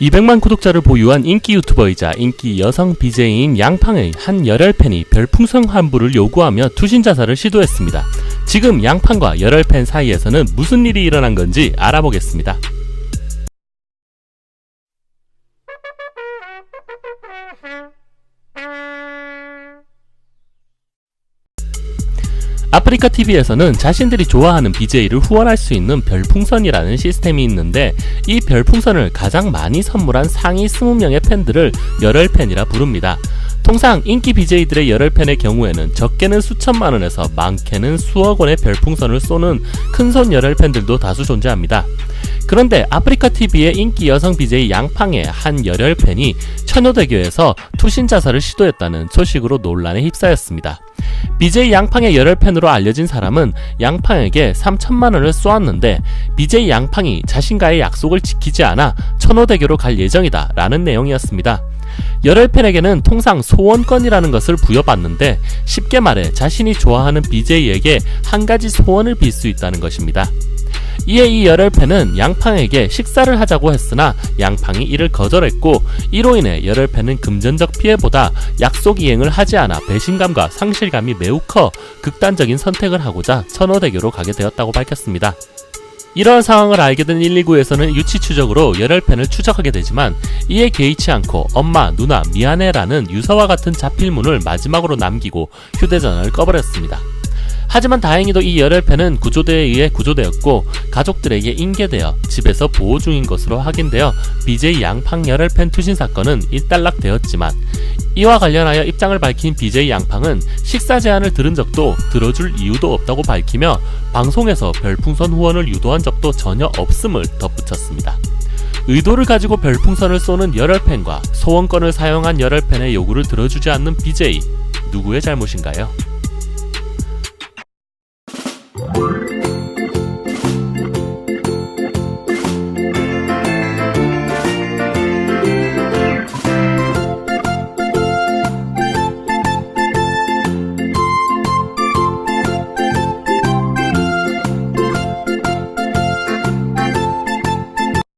200만 구독자를 보유한 인기 유튜버이자 인기 여성 BJ인 양팡의 한 열혈팬이 별풍선 환불을 요구하며 투신 자살을 시도했습니다. 지금 양팡과 열혈팬 사이에서는 무슨 일이 일어난 건지 알아보겠습니다. 아프리카 TV에서는 자신들이 좋아하는 BJ를 후원할 수 있는 별풍선이라는 시스템이 있는데 이 별풍선을 가장 많이 선물한 상위 20명의 팬들을 열혈팬이라 부릅니다. 통상 인기 BJ들의 열혈팬의 경우에는 적게는 수천만 원에서 많게는 수억 원의 별풍선을 쏘는 큰손 열혈팬들도 다수 존재합니다. 그런데 아프리카 TV의 인기 여성 BJ 양팡의 한 열혈팬이 천효대교에서 투신 자살을 시도했다는 소식으로 논란에 휩싸였습니다. BJ 양팡의 열혈팬으로 알려진 사람은 양팡에게 3천만 원을 쏘았는데 BJ 양팡이 자신과의 약속을 지키지 않아 천호대교로 갈 예정이다 라는 내용이었습니다. 열혈팬에게는 통상 소원권이라는 것을 부여받는데 쉽게 말해 자신이 좋아하는 BJ에게 한 가지 소원을 빌 수 있다는 것입니다. 이에 이 열혈팬은 양팡에게 식사를 하자고 했으나 양팡이 이를 거절했고 이로 인해 열혈팬은 금전적 피해보다 약속 이행을 하지 않아 배신감과 상실감이 매우 커 극단적인 선택을 하고자 천호대교로 가게 되었다고 밝혔습니다. 이러한 상황을 알게 된 119에서는 유치 추적으로 열혈팬을 추적하게 되지만 이에 개의치 않고 엄마, 누나, 미안해 라는 유서와 같은 자필문을 마지막으로 남기고 휴대전화를 꺼버렸습니다. 하지만 다행히도 이 열혈팬은 구조대에 의해 구조되었고 가족들에게 인계되어 집에서 보호 중인 것으로 확인되어 BJ 양팡 열혈팬 투신 사건은 일단락되었지만 이와 관련하여 입장을 밝힌 BJ 양팡은 식사 제안을 들은 적도 들어줄 이유도 없다고 밝히며 방송에서 별풍선 후원을 유도한 적도 전혀 없음을 덧붙였습니다. 의도를 가지고 별풍선을 쏘는 열혈팬과 소원권을 사용한 열혈팬의 요구를 들어주지 않는 BJ 누구의 잘못인가요?